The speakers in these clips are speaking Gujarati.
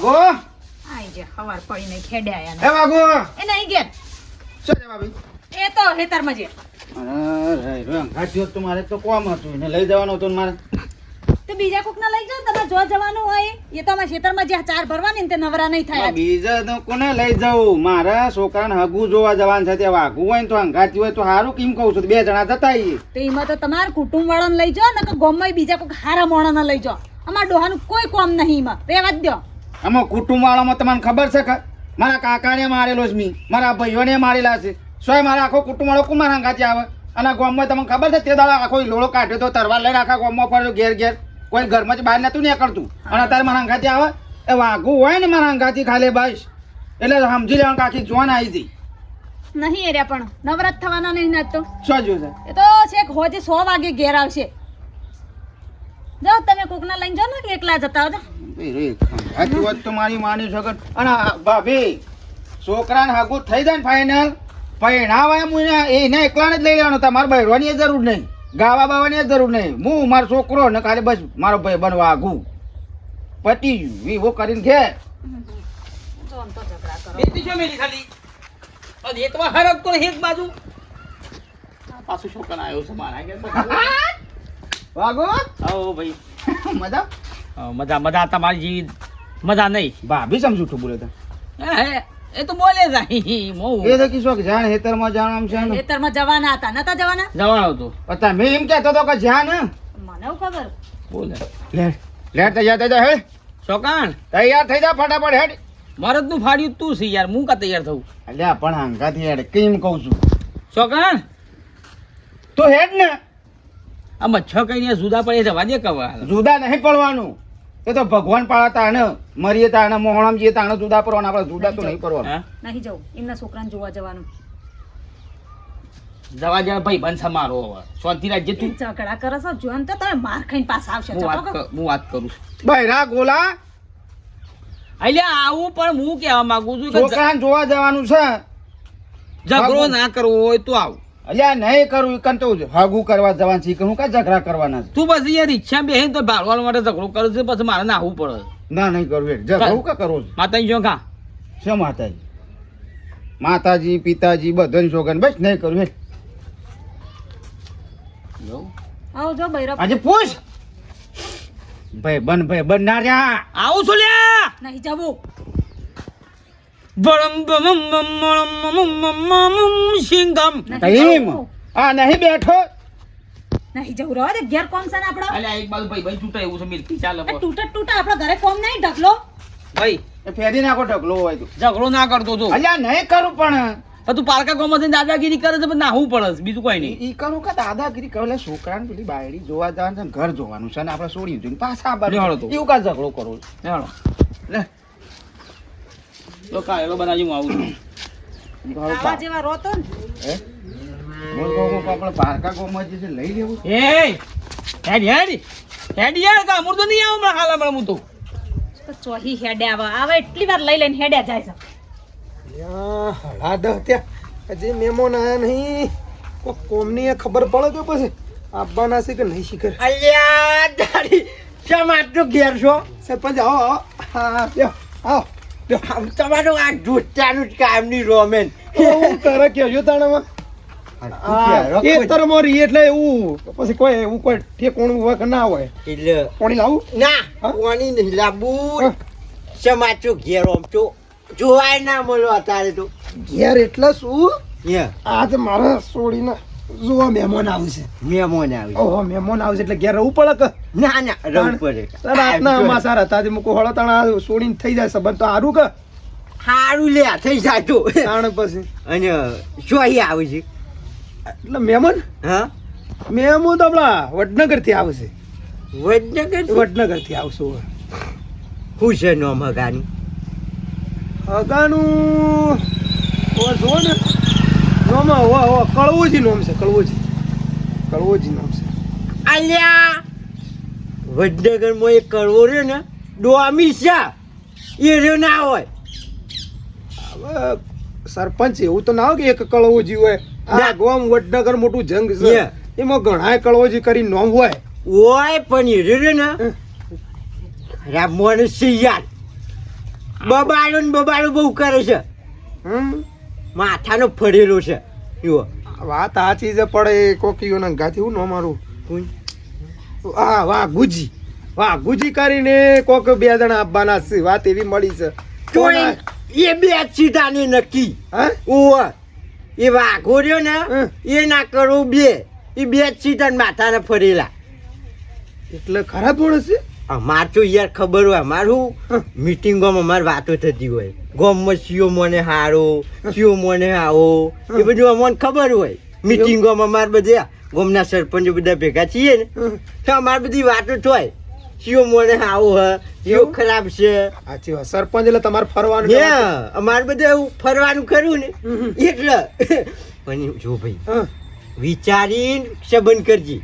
વાઘો આઈ જા હવાર પડીને ખેડે આયા હે વાગો? એ નહીં ગેર. શું ભાભી? એ તો હેતર મજે અરે રે હોત તો મારે તો કોમ હતું એને લઈ જવાનો હતો મારે. તો બીજા કોક ના લઈ જાવ તમે જો જવાનું હોય એ તો અમારા ખેતરમાં જ્યાં ચાર ભરવાની ને તે નવરા નહીં થાય. બીજા તો કોને લઈ જાઉં? મારા છોકરાને હગું જોવા જવાનું છે ત્યાં વાઘું હોય ને તો અંગાથી હોય તો સારું કેમ કહું છું? બે જણા જતા તો એમાં તો તમારા કુટુંબ વાળાને લઈ જાઓ ને કે ગોમમાં બીજા કોઈક હારા મોણાને લઈ જાઓ. અમારા ડોહાનું કોઈ કોમ નહીં એમાં. રેવા જ દો આમાં કુટુંબ વાળામાં તમને ખબર છે કે મારા કાકાને મારેલો છે મી. મારા ભાઈઓને મારેલા છે. સોય મારા આખો કુટુંબ વાળો કું મારા અંગાથી આવે? અને ગામમાં તમને ખબર છે તે દાડા આખો લોળો કાઢ્યો તો તરવાર લઈને આખા ગામમાં ફર્યો ઘેર ઘેર. કોઈ ઘરમાં જ બહાર નતું નીકળતું. અને અત્યારે મારા અંગાથી આવે? એ વાઘું હોય ને મારા અંગાથી ખાલી બસ. એટલે સમજી લેવાનું કાકી જોન આવી હતી. નહીં એર્યા પણ. નવરાત થવાના નહીં ના તો. શું છે? એ તો છેક હોજે સો વાગે ઘેર આવશે. જાઓ તમે કોકના લઈને જાઓ ને કે એકલા જતા આવજો સાચી વાત તો મારી માની શકત અને ભાભી છોકરાને હાગુ થઈ જાય ને ફાઇનલ પહેણાવા હું એને એકલાને જ લઈ લેવાનો તમારે બહેરવાની જરૂર નહીં. ગાવા બાવાની જરૂર નહીં. હું મારો છોકરો ને ખાલી બસ મારો ભાઈ બનવા આગું પતી ગયું વિવો કરીને બેટી જો મેરી ખાલી. અને એ તો હરક તો એક બાજુ. પાછું છોકરા આવ્યો છે મારા વાગો? આવો ભાઈ. મજા? મજા મજા તમારી જેવી મજા નહીં. ભાભી સમજુ છું બોલે એ તો બોલે જાય મોં. એ તો કિશોર જાણ હેતરમાં જાણ આમ છે ને. ખેતરમાં જવાના હતા નતા જવાના? જવાનો તો અતા મે એમ કહેતો તો કે જ્યાં ને. મને ખબર? બોલે. લેટ લેટ તૈયાર થઈ જા હે. છોકરાણ તૈયાર થઈ જા ફટાફટ હેડ. મરદનું ફાડ્યું તું છે યાર હું કા તૈયાર થઉં? અલ્યા પણ હંગાથી હેડ કેમ કહું છું. છોકરાણ તો હેડ ને. આ મચ્છર કઈ જુદા પડે જવા દે કવા જુદા નહીં પડવાનું. એ તો ભગવાન પાડા તાણે મરીએ તાણે મોહણમ જઈએ તાણે જુદા પડવાના. આપણે જુદા તો નહીં પડવાનું. નહીં જવું. એમના છોકરાને જોવા જવાનું. જવા દે ભાઈ બંધ સમારો હવે. શાંતિ રાજ્ય તું. ઝઘડા કરે છો જોન તો તમે માર ખાઈને પાછા આવશે હું વાત હું વાત કરું ભાઈ બૈરા ગોલા. અલ્યા આવું પણ હું કહેવા માંગુ છું કે છોકરાને જોવા જવાનું છે. ઝઘડો ના કરવો હોય તો આવ. અલ્યા નહીં કરવું ઈ તો હાગુ કરવા જવાનું છે. કે હું કા ઝઘડા કરવાના તું પછી યાર ઈચ્છા બેહીને તો ભાડવા માટે ઝઘડો કરે છે પછી મારે નાહવું પડે. ના નહીં કરવું એટલે ઝઘડું કા કરો માતાજી જો કા. શું માતાજી? માતાજી પિતાજી બધાની છોકરાને બસ નહીં કરવું એટલે આવો જો બૈરો. આજે પૂછ. ભાઈ બન ભાઈ બન ના રહ્યા. આવું છું લ્યા. નહીં જવું. સિંગમ તઈમ આ નહીં બેઠો. નહીં જવું રહો દે ઘેર કોમ છે આપણો? અલ્યા એક બાજુ ભાઈ ભાઈ છૂટા એવું છે મિલકી ચાલે આ તૂટે તૂટે આપણો ઘરે કોમ નહીં ઢગલો. ભાઈ ફેરી નાખો ઢગલો હોય તો. ઝઘડો ના કરતો તો. અલ્યા નહીં કરું પણ. તું પારકા ગામમાં દાદાગીરી કરે છે પણ નાહવું પડે બીજું કોઈ નહીં. ઈ કરું કે દાદાગીરી કરે છોકરાને પેલી બાયડી જોવા જવાનું છે ઘર જોવાનું છે ને આપણે છોડી દીધું પાછા. એવું કા ઝઘડો કરો? લે. તો કાયલો બનાવી હું આવું છું. જેવા રોતો ને? બોલ કહું કહું આપણે પારકા ગોમાં જે લઈ લેવું. એ હેડ હેડ હેડ યાર કા તો નહીં આવું હમણાં હાલ હમણાં હું તો. તો ચોહી હેડે આવે. આવે એટલી વાર લઈ લઈને હેડ્યા જાય છે. હળા દહ ત્યાં હજી મહેમાન આયા નહીં. કોઈ કોમની એ ખબર પડે તો પછી આપવાના છે કે નહીં શીખર? અલ્યા દાડી શેમ આટલું ઘેર છો? સરપંચ આવો આવો. હા હા આવો. તમારું આ જૂઠાનું જ કાયમની રોમેન. હું તારે કેજો તાણામાં. એટલે એવું. પછી કોઈ એવું કોઈ ઠેકોણું હોય કે ના હોય. એટલે કોણી લાવું? ના? કોની નહીં લાવવું. હા. ઘેર જોવાય ના મળો અત્યારે તો. ઘેર એટલે શું? આ આજ મારા છોડીને જોવા મહેમાન આવશે મહેમાન આવે ઓહો મહેમાન આવશે એટલે ઘેર રહેવું પડે કે? ના ના રહું પડે. રાતના અમાસા હતા તે મૂકો હળો તણા છોડીને થઈ જાય સંબંધ તો સારું કે? સારું લે થઈ જાય તો. તાણ પછી. અને ચોહી આવે છે. એટલે મહેમાન? હા? મહેમાન તો આપણા વડનગરથી આવશે વડનગર વડનગરથી આવશું શું છે નોમ હગાની? હગાનું? જો ને. નોમાં હો હો કળવોજી નોમ છે કળવોજી. કળવોજી નોમ છે. અલ્યા! વડનગરમાં એક કળવો રહ્યો ને ડોમી શા એ રહ્યો ના હોય. હવે સરપંચ એવું તો ના હોય કે એક કળવોજી હોય. આ ગોમ વડનગર મોટું જંગ છે. એમાં ઘણા કળવોજી કરી નોમ હોય. ઓય પણ એ રહ્યો ને છે યાર. બબાડો ને બબાડો બહુ કરે છે. હમ? માથાનો ફરેલું છે. જુઓ. વાત સાચી છે પડે કોકીઓ ને ગાથી હું ન મારું? હા વાહ ગુજી. વાહ ગુજી કરીને કોક બે જણા આપવાના છે. વાત એવી મળી છે. એ બે સીધાને નક્કી. હા? ઓવ એ વાઘો રહ્યો ને એ ના કરો બે. એ બે સીધા માથાને ફરેલા. એટલે ખરાબ પડે છે? અમાર તો યાર ખબર હોય અમારું હમ. મિટિંગોમાં અમાર વાતો થતી હોય. ગામમાં સીઓ મને હારો સીઓ મને આવો. એ બધું અમને ખબર હોય. મિટિંગોમાં અમાર બધે ગામના સરપંચ બધા ભેગા છીએ ને. તો અમારે બધી વાતો થાય. સીઓ મને આવો હ સીઓ ખરાબ છે. સાચી વાત. સરપંચ એટલે તમારે ફરવાનું હે અમારે બધે એવું ફરવાનું ખરું ને. એટલે. પણ જો ભાઈ વિચારીને સંબંધ કરજી.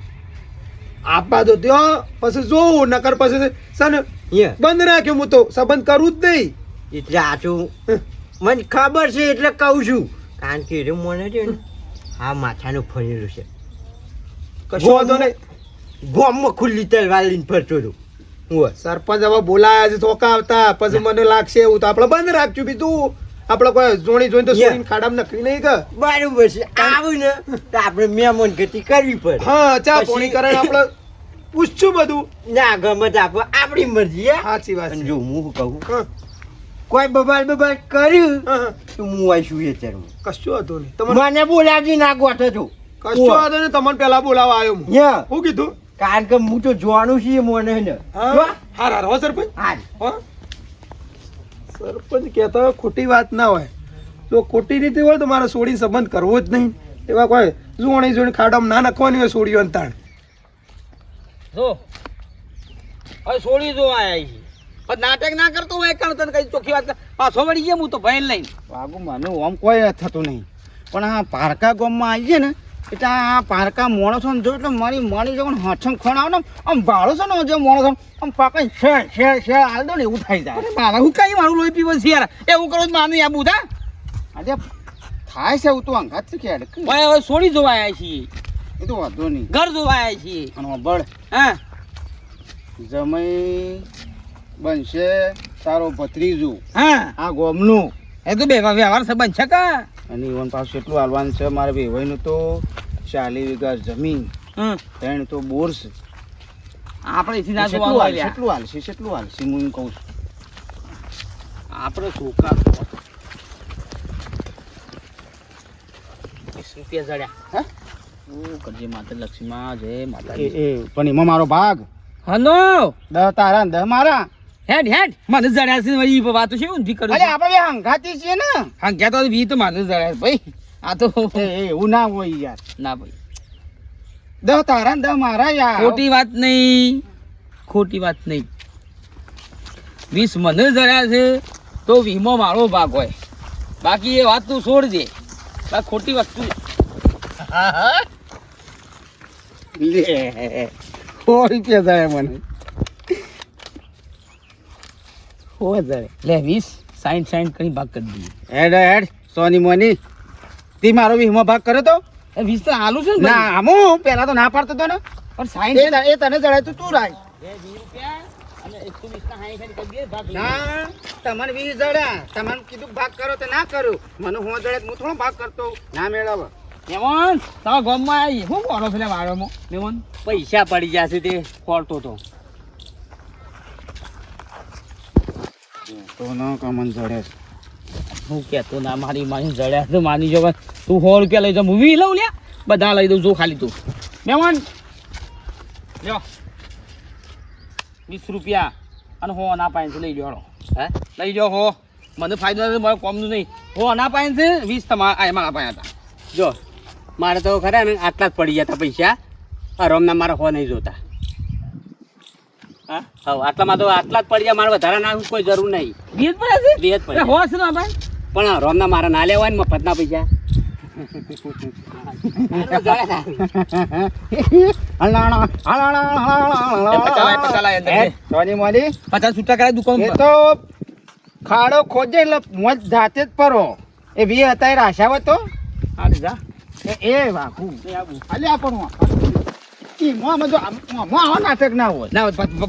આપવા દો ત્યો પછી જોવું નકર પછી સન બંધ રાખ્યો હું તો સંબંધ કરું જ નહીં. એટલે આ તો મને ખબર છે એટલે કહું છું. કારણ કે એ મને છે ને આ માથાનું ફરેલું છે. ગોમમાં ખુલ્લી તલવાર લઈને ફરતો હું સરપંચ હવે બોલાયા છે આવતા. પછી મને લાગશે એવું તો આપણે બંધ રાખજો બીજું. આપણે કોઈ જોણી જોઈને તો. સોરીને ખાડામાં નકરી નહીં કે? બરાબર છે. આવું ને તો આપણે મહેમાન ગતિ કરવી પડે. હા ચા પોણી કરે આપણે પૂછશું બધું. ના ગમત આપો. આપણી મરજી સાચી વાત જો હું કહું? કોઈ બબાલ બબાલ કર્યું હા, હા. તો હું આવીશું એ ચરમાં કશું હતો નહીં. તમે મને બોલાવી ના ગોઠો છો કશું હતો ને તમને પેલા બોલાવા આવ્યો હું. શું કીધું? કારણ કે હું તો જોવાનું છે મને ને. હા. હા હાર સરપંચ. હા. સરપંચ કહેતા હોય ખોટી વાત ના હોય. જો ખોટી રીતે હોય તો મારે સોડી સંબંધ કરવો જ નહીં. એવા કોઈ જોણી જોણી ખાડામાં ના નાખવાની હોય સોડીઓ તાણ. જો હવે સોડી જો આયા છે પણ નાટક ના કરતો હોય કારણ તને કઈ ચોખ્ખી વાત. પાછો વળી ગયા હું તો ભય લઈને. વાગુ મને આમ કોઈ થતું નહીં. પણ આ પારકા ગામમાં આવી છે ને એટલે આ પારકા માણસો ને જો એટલે મારી મારી જો હછમ ખણ આવે ને આમ ભાડો છે ને જે માણસો આમ પાકા શેર શેર શેર હાલ દો ને એવું થઈ જાય. મારા હું કઈ મારું લોહી પીવો છે યાર? એવું કરો માનું આ બુધા. આજે થાય છે એવું તો અંગાત છે કે હવે છોડી જોવા આવ્યા છીએ. એ તો વાંધો નહીં. ઘર જોવા આવ્યા છીએ. અને બળ. હા. જમઈ બનશે તારો ભત્રીજું. હા. આ ગોમનું. એ તો બે વ્યવહાર સંબંધ છે કા? અને ઈવન પાછું એટલું હાલવાનું છે મારે વેવાઈનું તો ચાલી વીઘા જમીન ત્રણ તો બોર છે. આપણે એથી ના જોવાનું કેટલું હાલશે કેટલું હાલશે હું એમ કહું છું. આપણે છોકરા રૂપિયા જડ્યા. હે? કરજે માતા લક્ષ્મીમાં જય એ પણ એમાં મારો ભાગ. હનો દહ તારા દ દહ મારા. હેડ હેડ. મને જડ્યા છે ભાઈ વાત છે ઊંધી કરું અરે આપણે હંગાતી છે ને. હંગ્યા તો વી તો મને જડ્યા છે. ભાઈ આ તો એવું ના હોય યાર. ના ભાઈ. દહ તારા દહ મારા યાર. ખોટી વાત નહીં. ખોટી વાત નહીં. વીસ મને જડ્યા છે તો વીમો મારો ભાગ હોય. બાકી એ વાત તું છોડજે આ ખોટી વસ્તુ. લે સો રૂપિયા જાય મને. હો જડે લે વીસ સાઈઠ સાઈઠ કરી ભાગ કરી દઈએ. હેડ હેડ સોની મોની. તે મારો વીમો ભાગ કર્યો તો? એ વીસ તો આલું છે ને ના ભાઈ. આમું તો ના પાડતો તો ને? પણ સાઈઠ એ તને જણાય તું તું ના તમને વીસ જડ્યા તમને કીધું ભાગ કરો તો ના કરું. મને હું જડે હું થોડો ભાગ કરતો ના મેળવો. મેમોન તારા ગામમાં આવી શું કરો પેલા વાળોમાં? મેમોન? પૈસા પડી જશે તે ખોરતો તો. તો ના કમન જડે હું કહેતો ના, મારી માની જડ્યા તો માની જો તું સો રૂપિયા લઈ જાઉં મૂવી લઉં લ્યા. બધા લઈ દઉં, જો ખાલી તું. મેમોન લ્યો. વીસ રૂપિયા. અને હો ના છે લઈ હાલો. હે? લઈ જાઓ હો. મને ફાયદો નથી, મારે કોમનું નહીં. હો ના છે વીસ તમારા મારા પાયા હતા. જો, મારે તો ખરા ને આટલા જ પડી ગયા હતા પૈસા. આ રોમના મારે હો નહીં જોતા. હા? આટલામાં તો આટલા જ પડી જાય મારે વધારે ના કોઈ જરૂર નહીં. વીસ પડે છે? બે જ પડી. અરે જાય. હો છે ના ભાઈ. પણ રોમના મારા ના લેવાય ને મફતના પૈસા. હલાણા, હલાણા, એ પચાલાય, પચાલાય હલાણા. અંદર હેડ, સોની મોની પચાસ છૂટા કરાય દુકાન તો ખાડો ખોદે એટલે મોજ જાતે જ પરો. એ વી હતા એ રાશાવત હતો હા એ એ વાઘુ. પણ મોમાં જો મોમાં આવા નાટક ના હોય. ના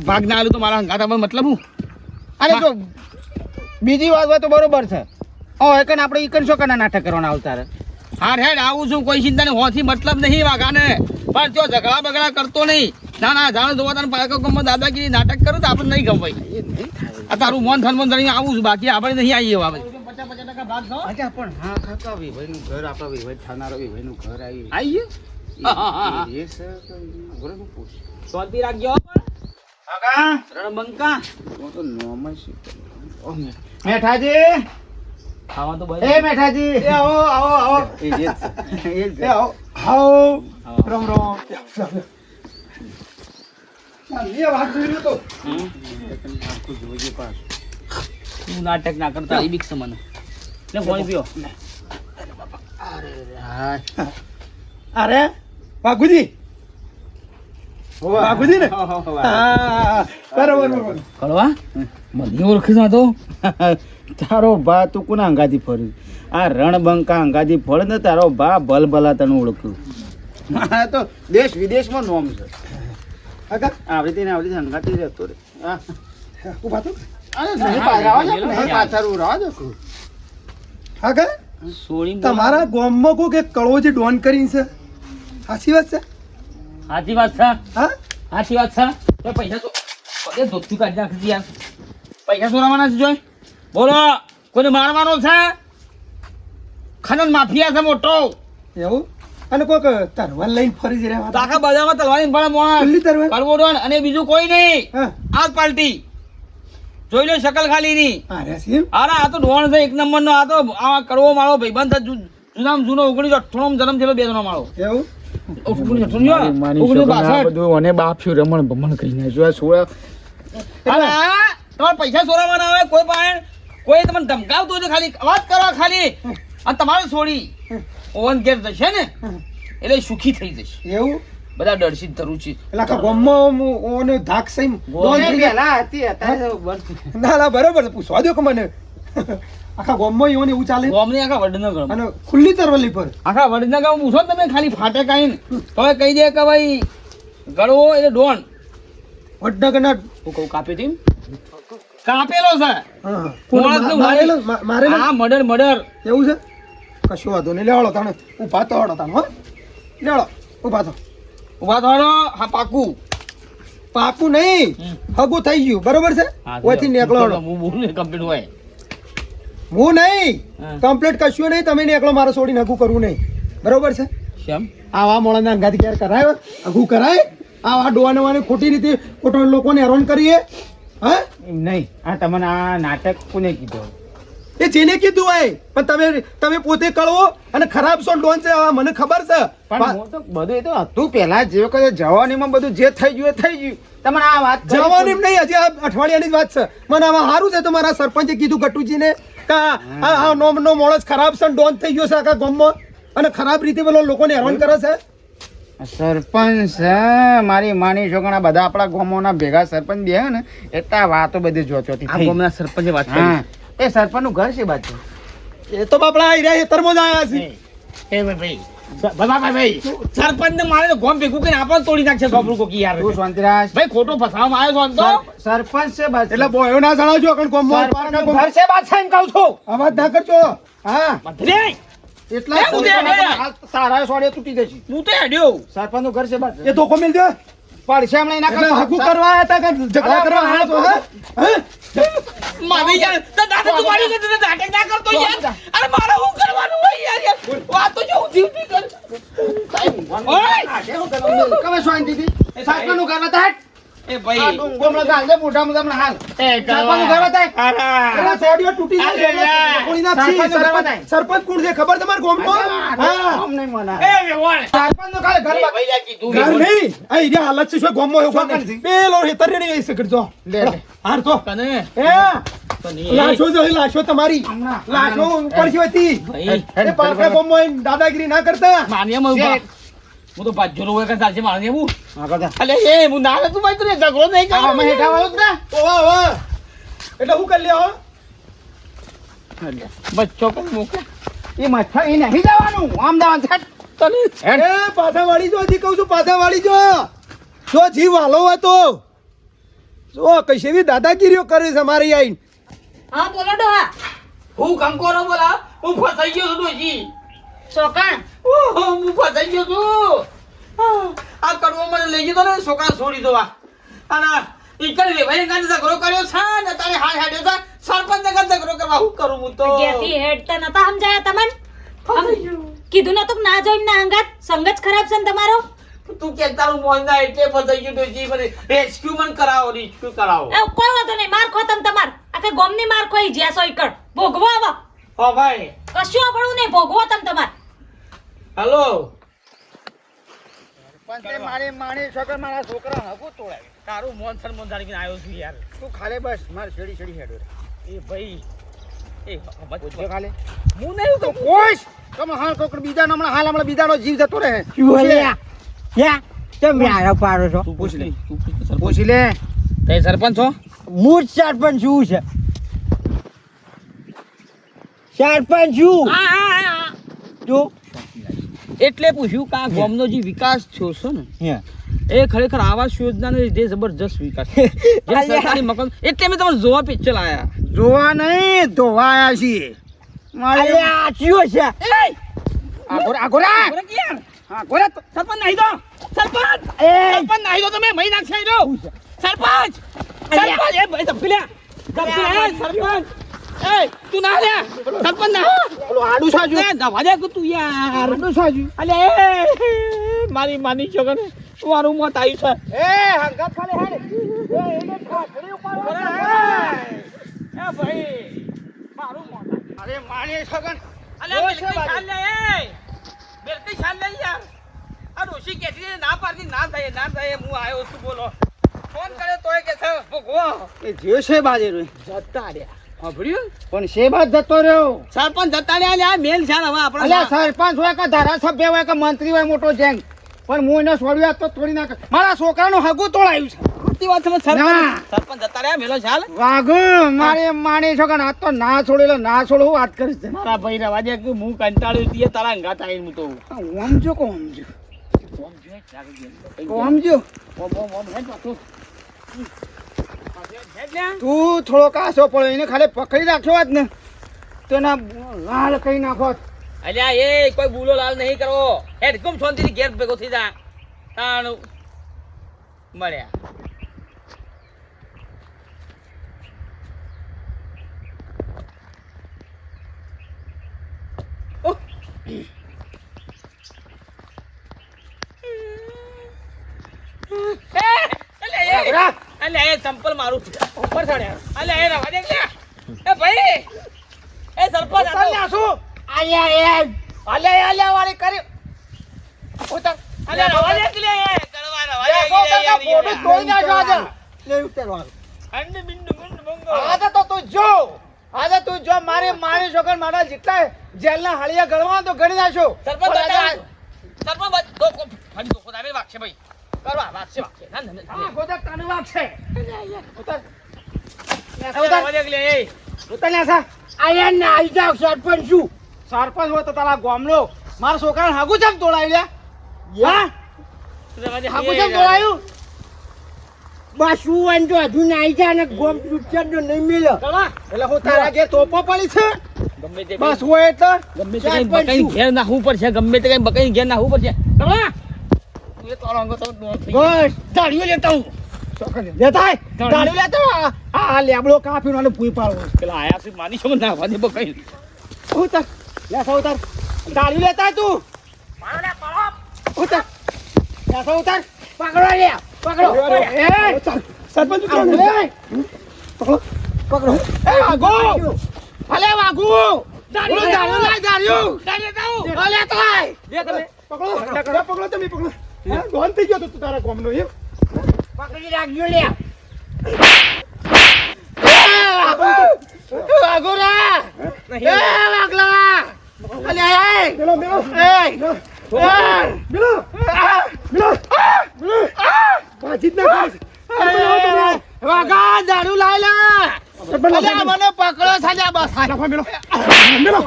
ભાગ ના આલું તો મારા હંગાતા મતલબ હું અરે જો બીજી વાત હોય તો બરોબર છે. ઓ એકન આપણે ઈકન શું કના નાટક કરવાના આવતા રે. હાર હેડ આવું છું કોઈ ચિંતા નહીં હોથી મતલબ નહીં વાઘાને પણ જો ઝઘડા બગડા કરતો નહીં. ના ના જાણે જોવા તને પાકો ગમો દાદાગીરી નાટક કરું તો આપણે નહીં ગમવાય આ તારું મન થન મન ધરીને આવું છું બાકી આપણે નહીં આવીએ હવે પચાસ પચાસ ટકા ભાગ પણ હા કાકા વિભાઈનું ઘર આપણા વિભાઈ થનારો વિભાઈનું ઘર આવી. આવીએ? છે શાંતિ રાખજો પણ. રણબંકા હું તો. ઓ, મે- મેઠાજી! ખાવા તો એ મેઠાજી! એ આવો આવો આવો. એ જ એ છે. આવો. આવો રામ રામ. નાટક ના કરતા એ બીક મને. પાણી પીઓ. અરે અરે. વાઘુજી. વાઘુજી ને? હો, હો, હો, વાહ. હા બરોબર. કળવા મને ઓળખી તો તારો ભા તું કોના અંગાથી ફર્યું? આ રણબંકા અંગાથી ફળ ને તારો ભા ભલભલા તને ઓળખ્યું. આ તો દેશ વિદેશમાં નોમ છે. આવડી તેને આવડી અંગાથી રહેતો રે. હા. ઊભા તો તમારા ગામમાં કોઈ કળવો જે ડોન કરીને છે? સાચી વાત છે? સાચી વાત છે? હા? સાચી વાત છે? તો પૈસા તો પગે ધોતું કાઢી નાખી યાર. પૈસા ચોરાવાના છે જોઈ. બોલો કોઈને મારવાનો છે? ખનન માફિયા છે મોટો. એવું? અને કોઈક તરવાર લઈને ફરી જ રહ્યા આખા બજારમાં તલવાની પણ ખુલ્લી તરવાર કરવો ડોન અને બીજું કોઈ નહીં. આગ આ પાર્ટી જોઈ લો શકલ ખાલી ની અરે આ તો ડોણ છે એક નંબર નો આ તો આ કરવો માળો ભાઈબંધ છે. જુ- જૂનો ઓગણીસો અઠ્ઠાણું જન્મ થયેલો બે જણો માળો. એવું? પૈસા ચોરાવાના આવે કોઈ પણ કોઈ તમને ધમકાવતો હોય ખાલી અવાજ કરો ખાલી. અને તમારે છોડી. ઓવન ઘેર જશે ને એટલે સુખી થઈ જશે. એવું? બધા ડરશી ધરું છે એટલે ગોમમાં ઓને ધાક સઈ ગોમ હતી ના ના બરોબર પૂછવા દો કે મને. આખા ગામમાં એવું ને એવું ચાલે? ગોમની આખા વડનગર અને ખુલ્લી તરવલી પર. આખા વડનગર પૂછો તમે ખાલી ફાટે કાઈ તો કહી દે કે ભાઈ ગળવો એટલે ડોન. વડનગરના હું કહું કાપી હતી કાપેલો છે. હા. માણસને કોણ મારેલો? મા- મારેલો? હા મર્ડર મર્ડર. એવું છે? કશું વાંધો નહીં. લેવાડો તને ઊભા તો હળો તાણે હો. લેવાડો ઊભા તો. ઊભા થવાનો હા પાકું. પાકું નહીં. હગું થઈ ગયું. બરોબર છે? ઓથી નીકળો હું બોલું કમ્પ્લીટ હોય. હું નહીં. કમ્પ્લીટ કશું નહીં. તમે એકલો મારે છોડીને હગું કરવું નહીં. બરોબર છે? કેમ આવા મોળાના અંગાત ક્યારે કરાય? હગું કરાય? આવા ડોવાને વાને ખોટી રીતે ખોટો લોકોને હેરાન કરીએ? હા? નહીં. આ તમને આ નાટક કોને કીધું? એ જેને કીધું હોય. પણ તમે તમે પોતે કળવો અને ખરાબ સો ડોન છે મને ખબર છે. પણ હું તો બધું એ તો હતું પેલા જે વખતે જવાનીમાં બધું જે થઈ ગયું એ થઈ ગયું. તમને આ વાત જવાની નહીં હજી આ અઠવાડિયાની જ વાત છે. મને આમાં સારું છે તો મારા સરપંચે કીધું ગટુજીને. કે? આ- આ આ નો નો મોણસ ખરાબ છે ને ડોન થઈ ગયો છે આખા ગામમાં. અને ખરાબ રીતે પેલો લોકોને હેરાન કરે છે? સરપંચ છે મારી માની છોકરા બધા આપણા ગામોના ભેગા સરપંચ બે હે ને એટલા વાતો બધી જોચોતી આ ગામના સરપંચે વાત કરી. હા. એ સરપંચનું ઘર છે બાજુ. એ તો બાપડા આઈ રહ્યા ખેતરમાં જ આયા છે. એ ભાઈ ભાઈ સરપંચ મારે ગોમ ભેગું કરીને આપણને તોડી નાખશે ગોબરું કોકી યાર. તું શાંતિરાજ? ભાઈ ખોટો ફસાવામાં આવ્યો છો તો. સરપંચ છે બસ. એટલે બોયો ના જણાવજો કારણ ગામમાં ઘર છે બાજુ એમ કહું છું. અવાજ ના કરજો. હા. બધે એટલા કેમ ઉધે હે? તારા સોડે તૂટી જશે. હું તો હેડ્યો. સરપંચનું ઘર છે બાજુ એ ધોકો મિલ દે. પડશે હમણાં એના એટલે કરવા હતા ઝઘડા કરવા હે? મારે યાર દાદા તું મારી તો નાટક ના કરતો યાર. અરે મારે હું કરવાનું હોય યાર યાર? વાતો જો ડ્યુટી કર. ઓય! કમે શાંતિથી સરપંચનું ઘર બતાય એ ભાઈ. ડુંગો ગાલ દે મોઢામાં તમને હાલ. એ સરપંચ ઘર બતાય પેલા સોડિયો તૂટી જાય કોણી નાખી. સરપંચનું સરપંચ કોણ છે? ખબર તમારે ગામમાં? હા. આમ નહીં મનાય. એ વેવાણ સરપંચનું ખાલી ઘર ભાઈ આ કીધું ઘર નહીં. આ ઈડિયા હાલત છે શું ગામમાં એવું શું કરતી? પેલો હેતર ને નહીં શકડ જો. લે, લે. હાર તો. કને એ. લાશો જો લાશો તમારી. લાશો ઉપરથી હતી. ભાઈ. એ પાલકા ગામમાં આઈને દાદાગીરી ના કરતા. માન્ય હું તો ભાજ્યો હોય કે ચાલશે મારે એવું હા, બધા. અલે એ હું ના તું ભાઈ તું ઝઘડો નહીં આ અમે હેઠા વાળો જ ને? ઓવા ઓવા એટલે હું કરી લ્યો બચ્ચો કઈ મૂકે એ મચ્છર એ નહીં જવાનું. આમ જવાનું છે. તને એ પાછા વાળી જો હજી કહું છું પાછા વાળી જો. જો જીવ વાલો હોય તો જો કશે બી દાદાગીરીઓ કરે છે મારી આઈને. હા બોલો ડોહા. હું કંકોરો બોલા હું ફસાઈ ગયો છું ડોશી ચોકણ? ઓહો, હું ફસાઈ ગયો છું. આ કડવો મને લઈ ગયો ને છોકરા છોડી દો અને ઈ કરી કાંઈ ઝઘડો કર્યો છે ને તારે હાથ હાડ્યો છે સરપંચ કાંઈ ઝઘડો કરવા હું કરું હું તો? ઘેરથી હેડતા નતા સમજાયા તમને? કીધું નતું ના જોઈ ના અંગાત સંગત ખરાબ છે ને તમારો? તું કે તારું ના એટલે ફસાઈ ગયું ડોશી મને રેસ્ક્યુ મન કરાવો રેસ્ક્યુ કરાવો. એ કોઈ વાંધો નહીં માર ખો તમ તમાર આખા ગોમની માર ખોઈ જ્યાં સો ઈકડ ભોગવો આવો. હો ભાઈ. કશું આપણું નહીં ભોગવો તમ તમાર. હેલો પણ તે મારી માણી છોકરા મારા છોકરા હગું તોડાય તારું મોન સર મોન ધારીને આવ્યો છું યાર. તું ખાલે બસ મારે છેડી છેડી હેડો. એ ભાઈ એ ખાલે. હું નહીં તો કોઈ તમે હાલ કોકડ બીજા હમણાં હાલ હમણાં બીજાનો જીવ જતો રહે. ક્યાં તમે આરો પાડો છો? તું પૂછ લે. તું પૂછ લે. તે સરપંચ છો? મૂળ સરપંચ શું છે. સરપંચ છું જો. એટલે પૂછ્યું કે આ ગામનો જે વિકાસ થયો છે ને હે. એ ખરેખર આવાસ યોજનાનો જે જબરજસ્ત વિકાસ. સરકારી મકાન એટલે મેં તમને જોવા પિક્ચર આયા જોવા નહીં ધોવા આયા છીએ. મારે આ છે. આગોરા આગોરા આગોરા સરપંચ નાહી દો સરપંચ! એ સરપંચ નાહી દો તમે મહી નાખશે સરપંચ! સરપંચ! એ ધપકીલ્યા સરપંચ! એ તું ના લે. સરપંચ ના. ઓલો આડું સાજુ. એ દવા દે કે તું યાર. આડું સાજુ. અલે મારી માની છોકર મારું મોત આવ્યું છે. એ હંગત ખાલે હે એ એને ઠાકડી ઉપાડવા એ ભાઈ મારું મોત. અરે માણી સગન અલ્યા મિલકી છાલ લે એ. મિલકી છાલ લે યાર. આ ડોશી હતી, ના પાડતી ના થાય ના થાય હું આવ્યો છું બોલો. ફોન કરે તોય કે છે ભગવા. એ જે છે બાજે રે જતા રહ્યા. સાંભળ્યું પણ છે જતો રહ્યો? સરપંચ જતા રહ્યા મેલ છે ને હવે આપણે સરપંચ હોય કે ધારાસભ્ય હોય કે મંત્રી હોય મોટો જેંગ પણ હું એને છોડ્યો તો તોડી નાખે. મારા છોકરાનું હગું તોડાયું છે. ખોટી વાત છે સરપંચ સરપંચ જતા રહ્યા મેલો ચાલ વાઘુ મારે માણી છો કે આ તો ના છોડેલો ના છોડો વાત કરીશ તે. મારા ભાઈ રવા દે કે હું કંટાળ્યો તીએ તારા અંગાત આવીને હું તો આ ઓમજો કો ઓમજો. ઓમ જોઈએ. ઓમ, ઓમ, ઓમ, પાછું. હેડ લ્યા. તું થોડો કાસો પડ્યો એને ખાલી પકડી રાખ્યો જ ને. તો એના લાલ કઈ નાખો અલ્યા એ કોઈ બુલો લાલ નહીં કરવો. હેડ ગુમ શાંતિથી ઘેર ભેગો થઈ જા. તાણું મળ્યા. ઓહ. એ, અલ્યા, અલ્યા, એ સંપલ મારું ઉપર ચડ્યા અલે એ રવા દે એ ભાઈ એ સરપંચ તો- શું? અલ્યા એ આલ્યા આલ્યા વાળી કરી. ઉતર. અલ્યા રવા દે. કે એ કરવા રવા દે લે, ફોટો તોડી નાખ્યો આજે. નહીં ઉતરવાનું. અંડ બિંડ મુંડ બંગો. આજે તો તું જો. આજે તું જો મારે મારી છોકર મારા જેટલા જેલના હળિયા ગળવા તો ગણી નાખો સરપંચ. સરપંચ તો ફાડી દો ધોકો મે વાક્ષે ભાઈ. કરવા, વાગશે, વાગશે. ના, ના, આવી જાવ ગોમ તો નહીં મિલ્યો એટલે હું તારા તોપો પડી છે બસ હોય એટલે ગમે તે કઈ બકાઈ ઘેર નાખવું પડશે ગમે તે કઈ બકાઈ ઘેર નાખવું પડશે બસ દાઢીઓ લેતા હું લેતા. ગાડી લેતો આ લેબડો કાપી નાનો ભૂઈ પાડવો. પેલા આયા છે માની છો ના વાદે બકાઈ ઉતર લેતા તું. ઉતર. લે સા ઉતર. પકડો લે પકડો. એ સરપંચ ઉતર. એ પકડો પકડો. એ વાગો અલે વાગુ દાઢી ઓલો લાય ગાડીઓ દાઢી લેતા તો આય લે તમે. પકડો. પકડો. પકડો તમે પકડો. ડોન થઈ ગયો તો તું તારા ગામનો એમ પકડી રાખજો લે. આગોરા એ વાગલા અલે એ મેલો મેલો એ. મેલો મેલો મેલો પાછી ના વાગા દારૂ લાય લા સરપંચ લાવો, અલ્યા, મને પકડો સાજા બસ મેલો મેલો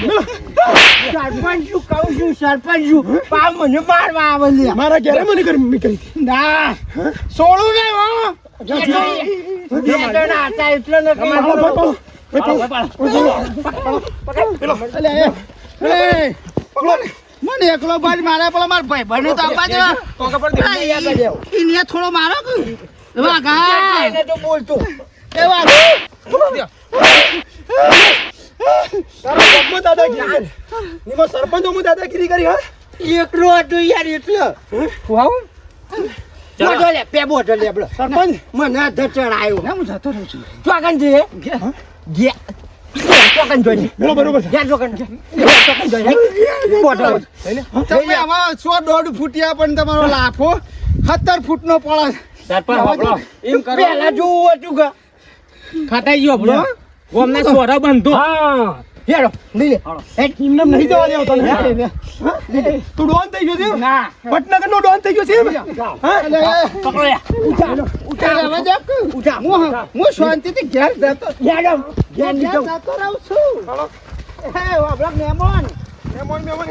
મેલો સરપંચ શું કહું છું સરપંચ શું પા મને મારવા આવે લે મારા ઘેરે મને કરી મેં કરી ના સોળું નહીં હો એ, મને એકલો ભાઈ મારે પેલો મારા ભાઈ ભાઈ તો આપવા દેવા થોડો મારો કે વાઘા સો દોઢ ફૂટિયા પણ તમારો લાફો સત્તર ફૂટનો પડે એમ કરો કે ખટાઈ ગયો આપણો ગોમના સોરા બંધો. હા. હેડો લઈ લે. એમને નહીં જવા દેવો તને. તું ડોન થઈ ગયો છે? ના. પટનગર નો ડોન થઈ ગયો છે હા? પકડો યા. હું હું શાંતિથી ઘેર જતો. યાડમ ઘેર જતો રહું છું. હે વાપરા મેમોન મેમોન મહેમાન,